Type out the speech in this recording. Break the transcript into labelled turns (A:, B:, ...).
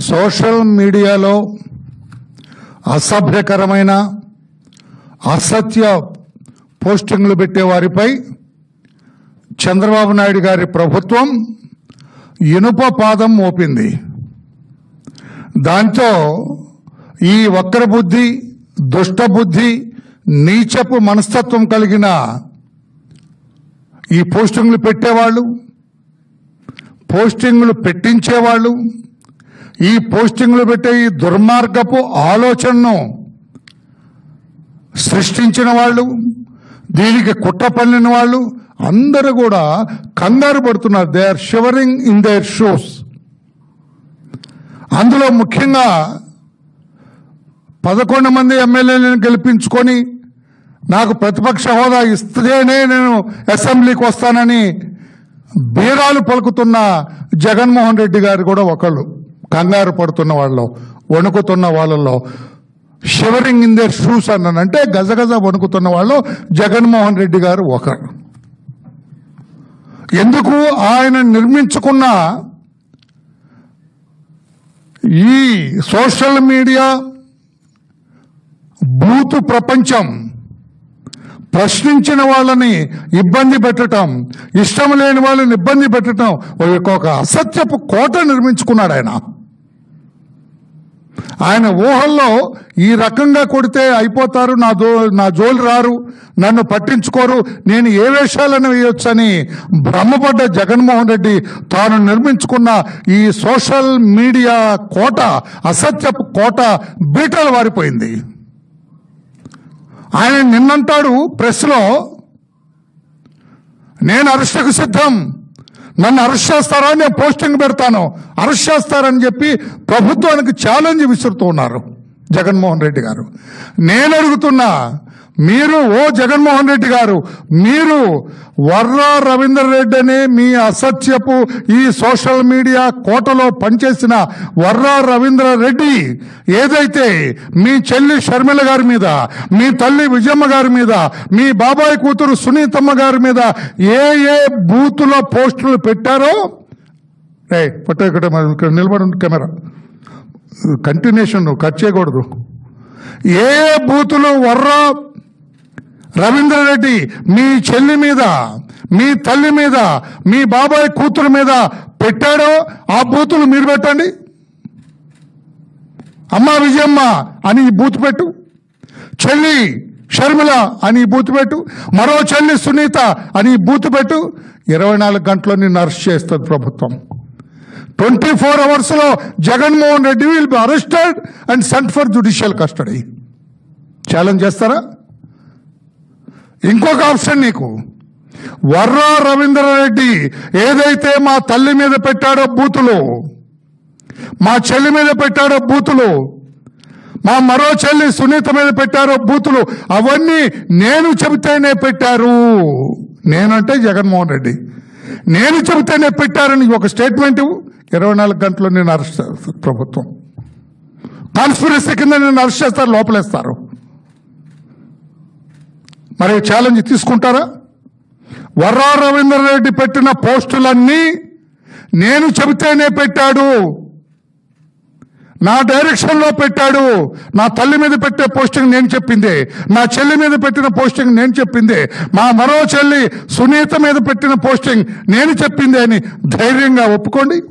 A: Social మీడియాలో అసభ్యకరమైన అసత్య పోస్టింగ్లు పెట్టే వారిపై చంద్రబాబు నాయుడు గారి ప్రభుత్వం ఇనుప పాదం మోపింది. దాంతో ఈ వక్ర బుద్ధి దుష్టబుద్ధి నీచపు మనస్తత్వం కలిగిన ఈ పోస్టింగ్లు పెట్టేవాళ్ళు పోస్టింగ్లు పెట్టించేవాళ్ళు ఈ పోస్టింగ్లు పెట్టే ఈ దుర్మార్గపు ఆలోచనను సృష్టించిన వాళ్ళు దీనికి కుట్ర పన్నిన వాళ్ళు అందరూ కూడా కంగారు పడుతున్నారు. They are shivering in their shoes అందులో ముఖ్యంగా పదకొండు మంది ఎమ్మెల్యేలను గెలిపించుకొని నాకు ప్రతిపక్ష హోదా ఇస్తేనే నేను అసెంబ్లీకి వస్తానని బీరాలు పలుకుతున్న జగన్మోహన్ రెడ్డి గారు కూడా ఒకళ్ళు. కంగారు పడుతున్న వాళ్ళు వణుకుతున్న వాళ్ళలో షివరింగ్ ఇన్ దేర్ షూస్ అన్నానంటే గజగజ వణుకుతున్న వాళ్ళు జగన్మోహన్ రెడ్డి గారు ఒకరు. ఎందుకు ఆయన నిర్మించుకున్న ఈ సోషల్ మీడియా బూతు ప్రపంచం ప్రశ్నించిన వాళ్ళని ఇబ్బంది పెట్టడం ఇష్టం లేని వాళ్ళని ఇబ్బంది పెట్టడం ఒక అసత్యపు కోట నిర్మించుకున్నాడు ఆయన. ఆయన ఊహల్లో ఈ రకంగా కొడితే అయిపోతారు నా జో నా జోలు రారు నన్ను పట్టించుకోరు నేను ఏ వేషాలను వేయొచ్చని భ్రమపడ్డ జగన్మోహన్ రెడ్డి తాను నిర్మించుకున్న ఈ సోషల్ మీడియా కోట అసత్యపు కోట బీటలు వారిపోయింది. ఆయన నిన్నంటాడు ప్రెస్లో నేను అరెస్టుకు సిద్ధం నన్ను అరెస్ట్ చేస్తారా? నేను పోస్టింగ్ పెడతాను. అరెస్ట్ చేస్తారని చెప్పి ప్రభుత్వానికి ఛాలెంజ్ విసురుతూ ఉన్నారు జగన్మోహన్ రెడ్డి గారు. నేను అడుగుతున్నా మీరు ఓ జగన్మోహన్ రెడ్డి గారు మీరు వర్రా రవీందర్ రెడ్డి అనే మీ అసత్యపు ఈ సోషల్ మీడియా కోటలో పనిచేసిన వర్రా రవీంద్ర రెడ్డి ఏదైతే మీ చెల్లి షర్మిల గారి మీద మీ తల్లి విజయమ్మ గారి మీద మీ బాబాయ్ కూతురు సునీతమ్మ గారి మీద ఏ ఏ బూతులో పోస్టులు పెట్టారో? రే పట్ట ఇక్కడ ఇక్కడ నిలబడి కెమెరా. కంటిన్యూషన్ కట్ చేయకూడదు. ఏ ఏ బూతులు వర్రా రవీంద్రరెడ్డి మీ చెల్లి మీద మీ తల్లి మీద మీ బాబాయ్ కూతురు మీద పెట్టాడో ఆ బూతులు మీరు పెట్టండి. అమ్మ విజయమ్మ అని ఈ బూత్ పెట్టు. చెల్లి షర్మిల అని ఈ బూత్ పెట్టు. మరో చెల్లి సునీత అని ఈ బూత్ పెట్టు. ఇరవై నాలుగు గంటల్లో నిన్ను అరెస్ట్ చేస్తుంది ప్రభుత్వం. ట్వంటీ ఫోర్ అవర్స్లో Jaganmohan Reddy will be arrested and sent for judicial custody. Challenge చేస్తారా? ఇంకొక ఆప్షన్ నీకు. వర్రా రవీంద్రారెడ్డి ఏదైతే మా తల్లి మీద పెట్టాడో బూతులు మా చెల్లి మీద పెట్టాడో బూతులు మా మరో చెల్లి సునీత మీద పెట్టారో బూతులు అవన్నీ నేను చెబితేనే పెట్టారు. నేనంటే జగన్మోహన్ రెడ్డి. నేను చెబితేనే పెట్టారని ఒక స్టేట్మెంట్ ఇరవై నాలుగు గంటలు నేను అరెస్ట్ చేస్తాను ప్రభుత్వం. కాన్స్పిరసీ కింద నేను అరెస్ట్ చేస్తారు లోపలేస్తారు. మరి ఛాలెంజ్ తీసుకుంటారా? వర్రా రవీందర్ రెడ్డి పెట్టిన పోస్టులన్నీ నేను చెబితేనే పెట్టాడు. నా డైరెక్షన్లో పెట్టాడు. నా తల్లి మీద పెట్టే పోస్టింగ్ నేను చెప్పిందే. నా చెల్లి మీద పెట్టిన పోస్టింగ్ నేను చెప్పిందే. మా మరో చెల్లి సునీత మీద పెట్టిన పోస్టింగ్ నేను చెప్పిందే అని ధైర్యంగా ఒప్పుకోండి.